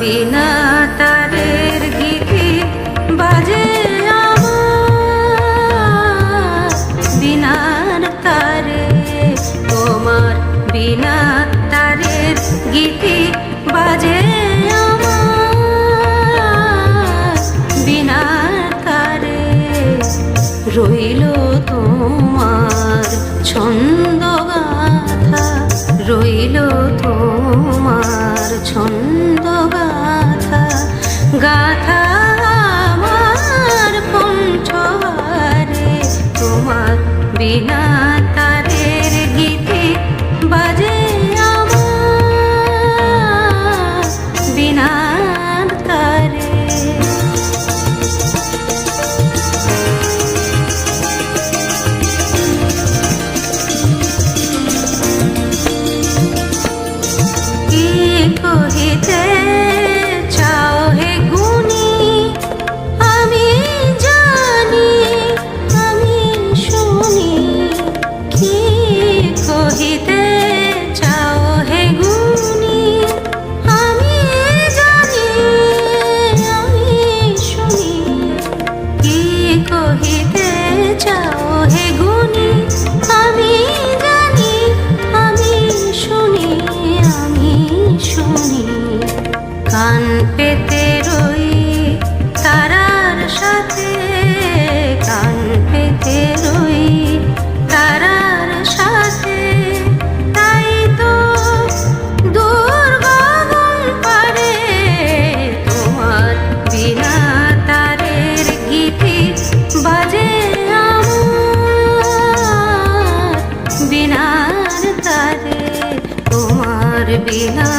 বিনা তারের গীতি বাজে বিনার তারে, তোমার বিনা তারের গীতি বাজে বিনার তারে রইল তোমার ছন্দ গাথা বিনা তারের গীতি বাজে de তোমার বিনা